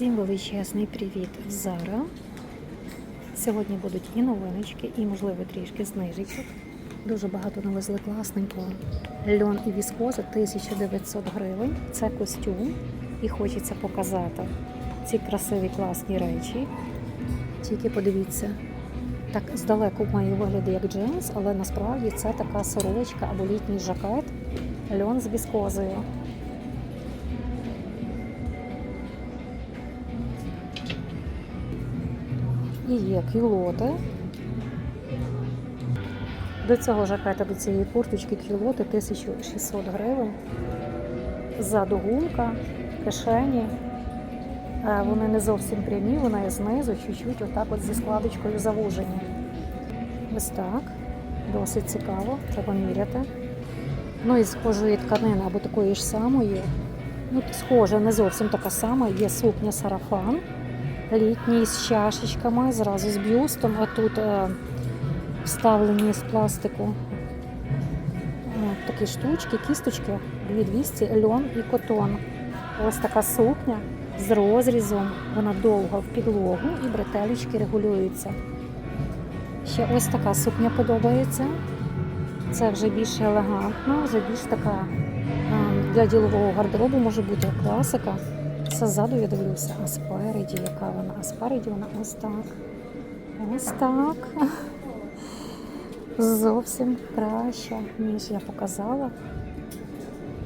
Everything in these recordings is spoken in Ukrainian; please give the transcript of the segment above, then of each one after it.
Всім величезний привіт з Зара. Сьогодні будуть і новиночки, і, можливо, трішки знижечок. Дуже багато навезли класненького. Льон і віскоза 1900 гривень. Це костюм. І хочеться показати ці красиві класні речі. Тільки подивіться, так здалеку має вигляд як джинс, але насправді це така сорочка або літній жакет. Льон з віскозою. І є кюлоти. До цього жакета, до цієї курточки кюлоти 1600 гривень. Ззаду кишені. Е, Вони не зовсім прямі, вона є знизу, чуть-чуть отак от зі складочкою завужені. Ось так. Досить цікаво, треба міряти. Ну і схожої тканини або такої ж самої. Ну, схожа, не зовсім така сама. Є сукня сарафан літній з чашечками, зразу з бюстом. А тут е, вставлені з пластику такі штучки, кісточки 2200, льон і котон. Ось така сукня з розрізом. Вона довга в підлогу і бретелечки регулюються. Ще ось така сукня подобається. Це вже більш елегантно, вже більш така е, для ділового гардеробу може бути класика. Це ззаду я дивлюся, а спереді, яка вона? А спереді вона ось так. Ось так. Зовсім краща, ніж я показала.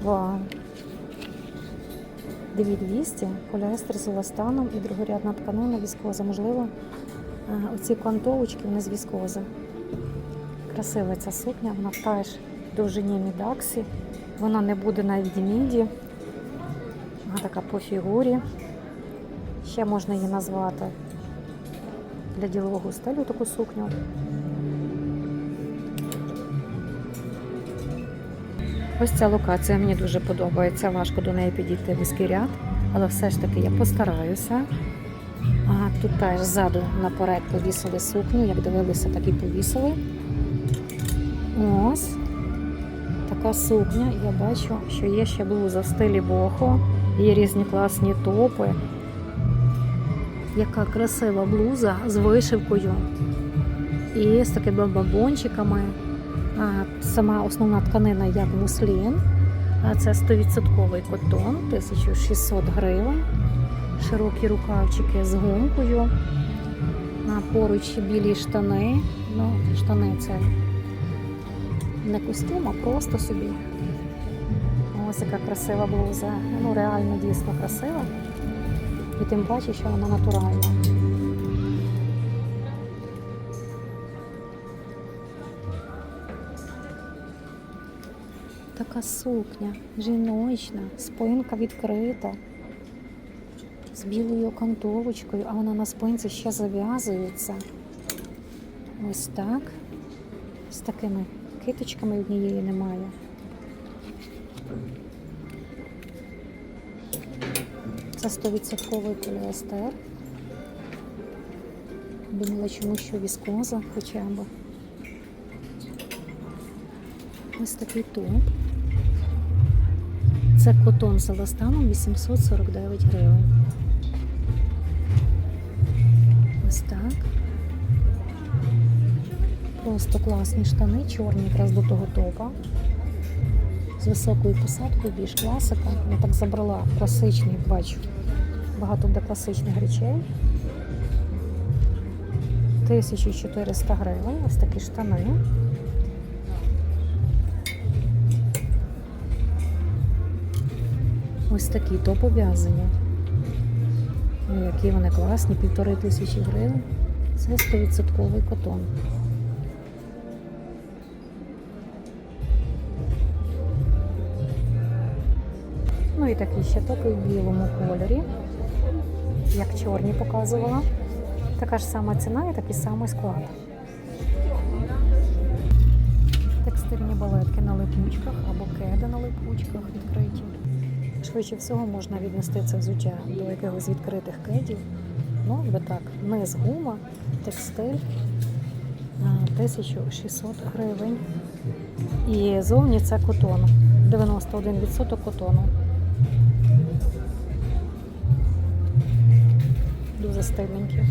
Вау. 2200, поліестер з еластаном і другорядна тканина віскоза. Можливо, е, оці кантовочки вони з віскози. Красива ця сукня, вона теж в довжині мідаксі. Вона не буде навіть міді. Вона така по фігурі. Ще можна її назвати для ділового стилю таку сукню. Ось ця локація мені дуже подобається. Важко до неї підійти вузький ряд, але все ж таки я постараюся. А тут теж ззаду наперед повісили сукню, як дивилися, так і повісили. Ось така сукня. Я бачу, що є ще блуза в стилі бохо. Є різні класні топи. Яка красива блуза з вишивкою і з такими бабончиками. Сама основна тканина як муслін. Це 100% котон, 1600 гривень. Широкі рукавчики з гумкою. Поруч білі штани. Ну, штани це не костюм, а просто собі. Ось яка красива блуза. Ну, реально дійсно красива. І тим паче, що вона натуральна. Така сукня, жіночна, спинка відкрита, з білою окантовочкою, а вона на спинці ще зав'язується. Ось так. З такими киточками однієї немає. Це 100% поліестер. Думала, чому що віскоза хоча б. Ось такий топ. Це котон з еластаном 849 гривень. Ось так. Просто класні штани, чорні якраз до того топа. З високою посадкою, більш класика. Я так забрала класичний, бачу. Багато буде класичних речей. 1400 гривень. Ось такі штани. Ось такі то пов'язані. Ну, які вони класні, півтори тисячі гривень. Це 100% котон. Ну і такі ще топи в білому кольорі, як чорні показувала. Така ж сама ціна і такий самий склад. Текстильні балетки на липучках або кеди на липучках відкриті. Швидше всього можна віднести це взуття до якихось відкритих кедів. Ну, би так, низ гума, текстиль а, 1600 гривень. І зовні це котон. 91% котону. Стильненькі.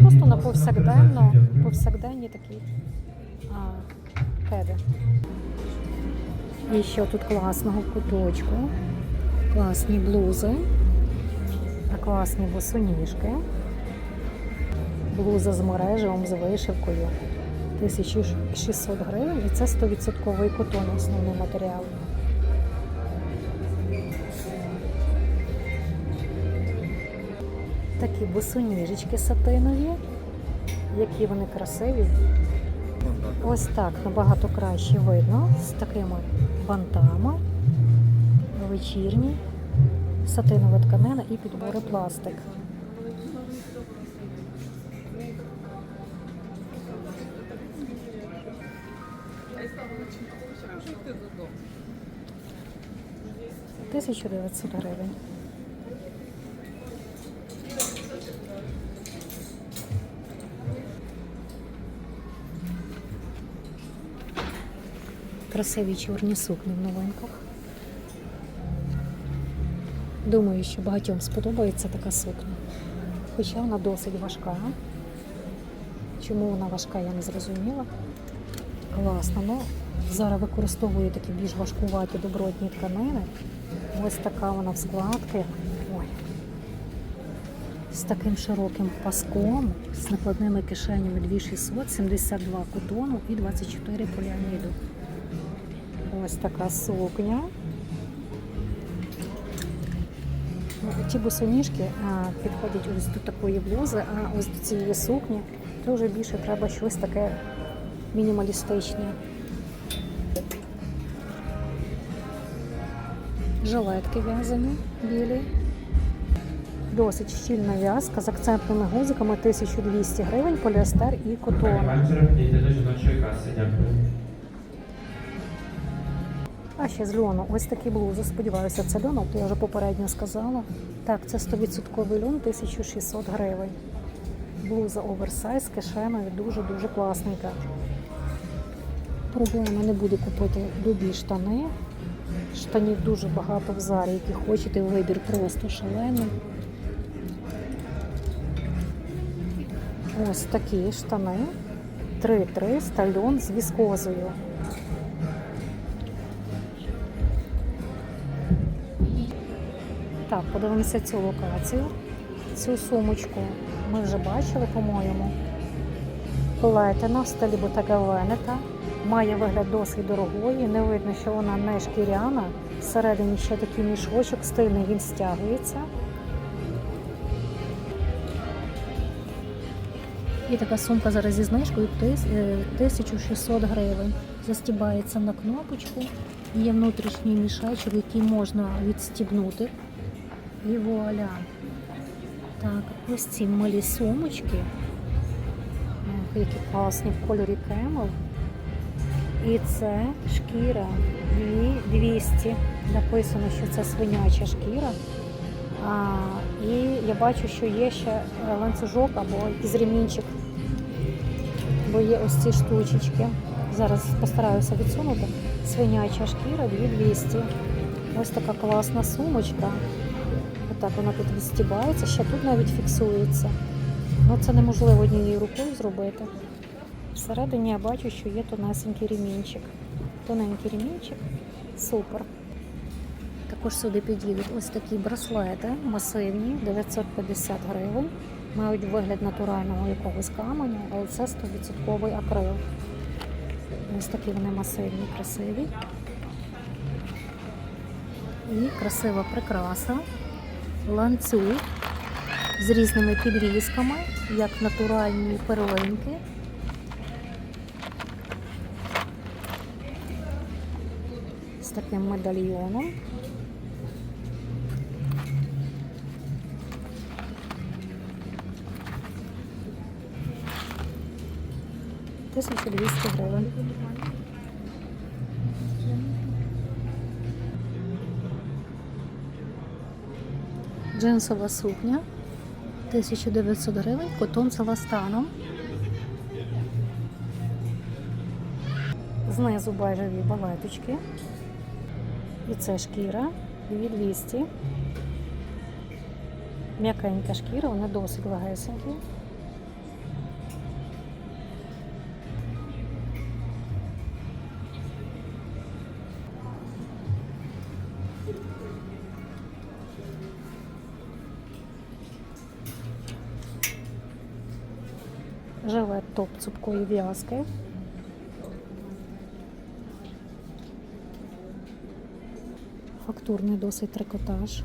Просто на повсякденно, повсякденні такі а, кеди. І що тут класного куточку? Класні блузи, класні босоніжки. Блуза з мережевом, з вишивкою. 1600 гривень і це 100% котон, основний матеріал. Такі босоніжечки сатинові, які вони красиві. Ось так набагато краще видно з такими бантами, вечірні, сатинова тканина і підбори пластик. Тисячу дев'ятсот гривень. Красиві чорні сукні в новинках. Думаю, що багатьом сподобається така сукня. Хоча вона досить важка. Чому вона важка, я не зрозуміла. Класно. Ну, зараз використовую такі більш важкуваті добротні тканини. Ось така вона в складки. Ой. З таким широким паском, з накладними кишенями 2600, 72 котону і 24 поліаміду. Ось така сукня. Ті босоніжки підходять ось до такої блузи, а ось до цієї сукні вже більше треба щось таке мінімалістичне. Жилетки в'язані білі. Досить щільна в'язка з акцентними гузиками 1200 гривень, поліестер і котон. А ще з льону. Ось такі блузи. Сподіваюся, це льон, я вже попередньо сказала. Так, це 100% льон, 1600 гривень. Блуза оверсайз кишеною дуже-дуже класненька. Проблема не буде купити любі штани. Штанів дуже багато в зарі, які хочете, вибір просто шалений. Ось такі штани. 3300 льон з віскозою. Так, подивимося цю локацію. Цю сумочку ми вже бачили, по-моєму. Плетена в стилі Bottega Veneta. Має вигляд досить дорогої. Не видно, що вона не шкіряна. Всередині ще такий мішочок стильний, він стягується. І така сумка зараз зі знижкою е, 1600 гривень. Застібається на кнопочку. Є внутрішній мішечок, який можна відстібнути. І вуаля. Так, ось ці малі сумочки. Які класні в кольорі кемел. І це шкіра. 200. Написано, що це свиняча шкіра. А, і я бачу, що є ще е, ланцюжок або якийсь ремінчик. Бо є ось ці штучечки. Зараз постараюся відсунути. Свиняча шкіра 2200. Ось така класна сумочка. Отак вона тут відстібається, ще тут навіть фіксується. Ну це неможливо однією рукою зробити. Всередині я бачу, що є тонесенький ремінчик. Тоненький ремінчик. Супер. Також сюди підійдуть ось такі браслети масивні, 950 гривень. Мають вигляд натурального якогось каменю, але це 100% акрил. Ось такі вони масивні, красиві. І красива прикраса, ланцюг з різними підрізками, як натуральні перлинки. З таким медальйоном. Тисяча двісті гривень. Джинсова сукня 1900 гривень, котон з ластаном. Знизу бежеві балеточки. І це шкіра 2200. М'якенька шкіра, вона досить легесенькі. Жилет топ цупкої в'язки. Фактурний досить трикотаж.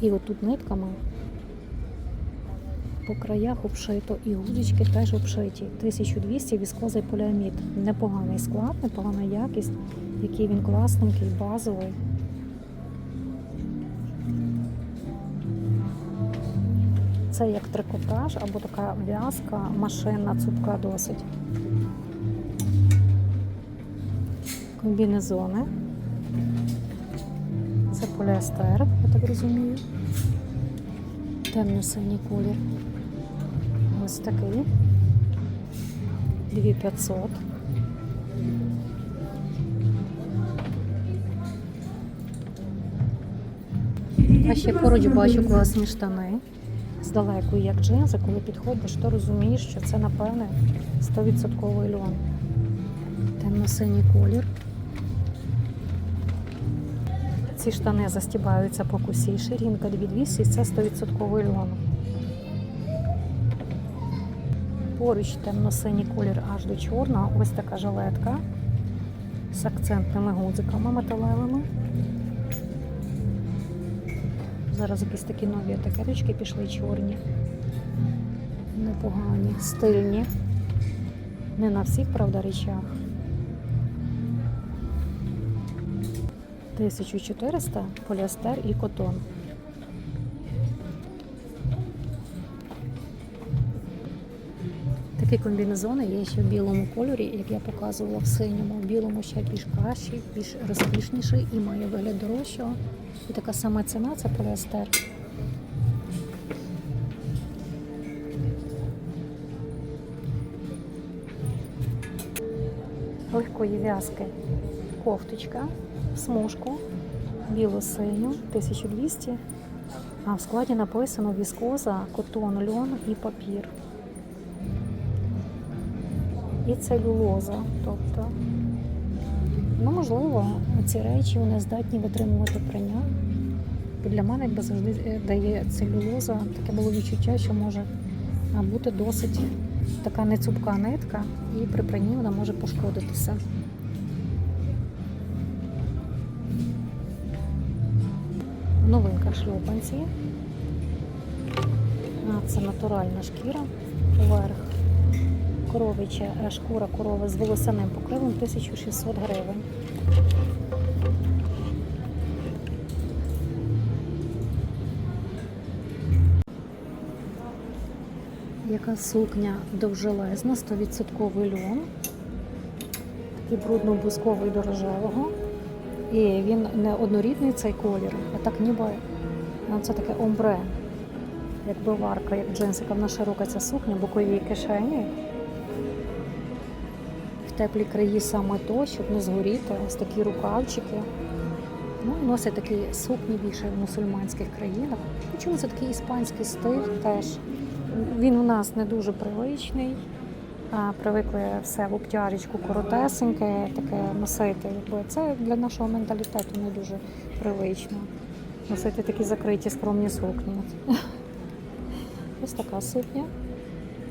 І отут нитками по краях обшито, і гудочки теж обшиті. 1200 віскозий поліамід. Непоганий склад, непогана якість, який він класненький, базовий. Це як трикотаж або така в'язка, машинна, цупка досить. Комбінезони. Це поліестер, я так розумію. Темно-синій колір. Ось такий. 2500. А ще поруч бачу класні штани. Здалеку, як джинси, коли підходиш, то розумієш, що це, напевне, 100% льон. Темно-синій колір. Ці штани застібаються по кусі. Ширинка 2200 це 100% льон. Поруч темно-синій колір аж до чорного. Ось така жилетка з акцентними гудзиками металевими. Зараз якісь такі нові етикеточки пішли чорні. Непогані, стильні. Не на всіх, правда, речах. 1400 поліестер і котон. Такі комбінезони є ще в білому кольорі, як я показувала в синьому. В білому ще більш кращий, більш розкішніший і має вигляд дорожчого. І така сама ціна це поліестер. Легкої в'язки кофточка смужку, біло-синю, 1200. А в складі написано віскоза, котон, льон і папір. І целюлоза. Тобто, ну, можливо, ці речі вони здатні витримувати прання. Для мене якби завжди е, дає целюлоза, таке було відчуття, що може бути досить така нецупка нитка, і при пранні вона може пошкодитися. Новинка шльопанці. Це натуральна шкіра. Верх. Коровича е, шкура корови з волосяним покривом 1600 гривень. Яка сукня довжелезна, 100% льон. Такий брудно-бусковий до рожевого. І він не однорідний цей колір, а так ніби ну, це таке омбре, якби варка, як джинсика, вона широка ця сукня, бокові кишені. Теплі краї саме то, щоб не згоріти, ось такі рукавчики. Ну, і такі сукні більше в мусульманських країнах. Чому це такий іспанський стиль теж? Він у нас не дуже привичний. Привикли все в обтяжечку коротесеньке, таке носити. Якби це для нашого менталітету не дуже привично. Носити такі закриті скромні сукні. Ось така сукня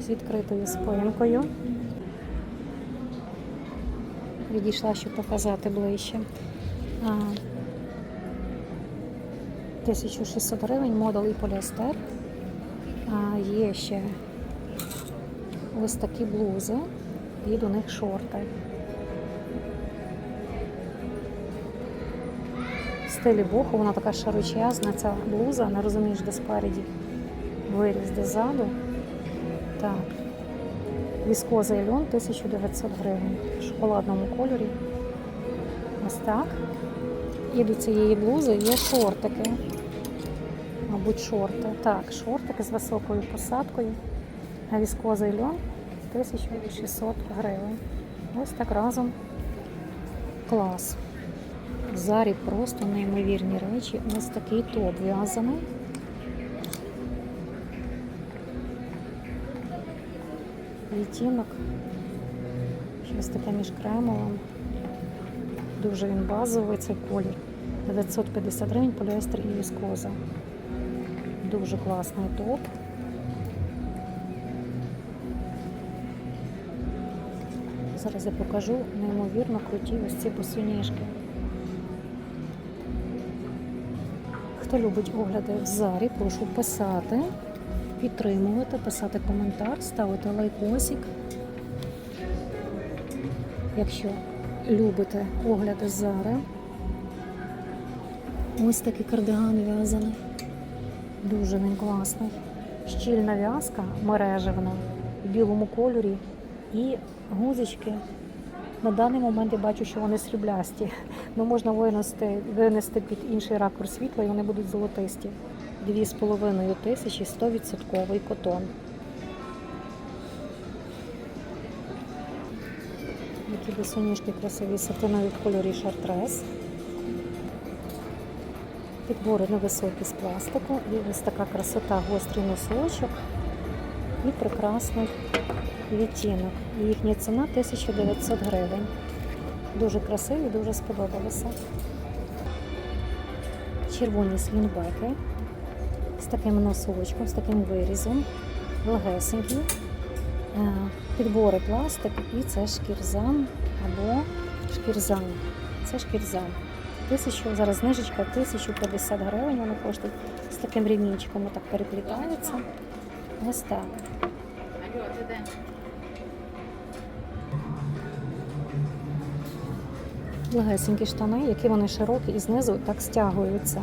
з відкритою спинкою. Відійшла, щоб показати ближче. 1600 гривень, модул і поліестер. Є ще ось такі блузи і до них шорти. В стилі боху вона така широчезна, ця блуза, не розумієш, де спереді виріз, де ззаду. Так. Віскоза і льон 1900 гривень в шоколадному кольорі. Ось так. І до цієї блузи є шортики. Мабуть, шорти. Так, шортики з високою посадкою. А віскоза льон 1600 гривень. Ось так разом клас. Зарі просто неймовірні речі. Ось такий топ в'язаний. Відтінок. Щось таке між кремовим. Дуже він базовий цей колір. 950 гривень поліестер і віскоза. Дуже класний топ. Зараз я покажу неймовірно круті ось ці босоніжки. Хто любить огляди в зарі, прошу писати, підтримувати, писати коментар, ставити лайкосик. Якщо любите огляди з зари. Ось такий кардиган в'язаний. Дуже він класний. Щільна в'язка мережевна в білому кольорі і гузички. На даний момент я бачу, що вони сріблясті. Ну, можна винести, винести під інший ракурс світла і вони будуть золотисті. Дві з половиною тисячі 100% котон. Які босоніжки красиві сатинові в кольорі шартрес. Підбори невисокі з пластику. І ось така красота, гострий носочок і прекрасний відтінок. Їхня ціна 1900 гривень. Дуже красиві, дуже сподобалося. Червоні слінбеки таким носочком, з таким вирізом, легесенькі. Е, Підбори пластик і це шкірзам або шкірзам. Це шкірзам. Тисячу, зараз знижечка 1050 гривень вони коштують. З таким рівнічком так переплітаються. Ось так. Легесенькі штани, які вони широкі і знизу так стягуються.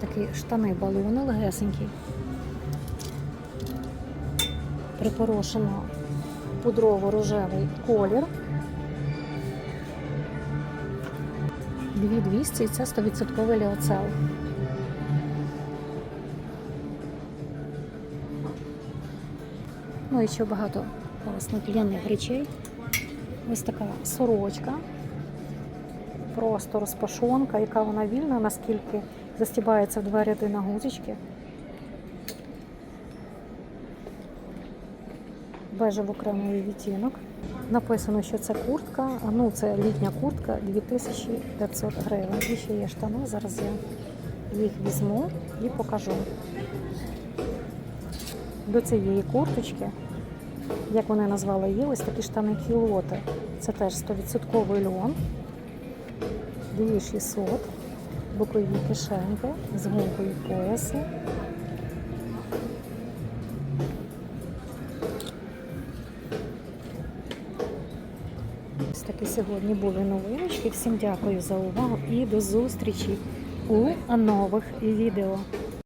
Такі штани балони легесенькі. Припорошено пудрово-рожевий колір. 2200 і це 100% ліоцел. Ну і ще багато класних льняних речей. Ось така сорочка. Просто розпашонка, яка вона вільна, наскільки застібається в два ряди на гузочки. Бежево-кремовий відтінок. Написано, що це куртка, ну це літня куртка 2500 гривень. І ще є штани. Зараз я їх візьму і покажу. До цієї курточки, як вони назвали її, ось такі штани кілоти. Це теж 100% льон. 2600, бокові кишеньки з гумкою поясу. Ось такі сьогодні були новиночки. Всім дякую за увагу і до зустрічі у нових відео.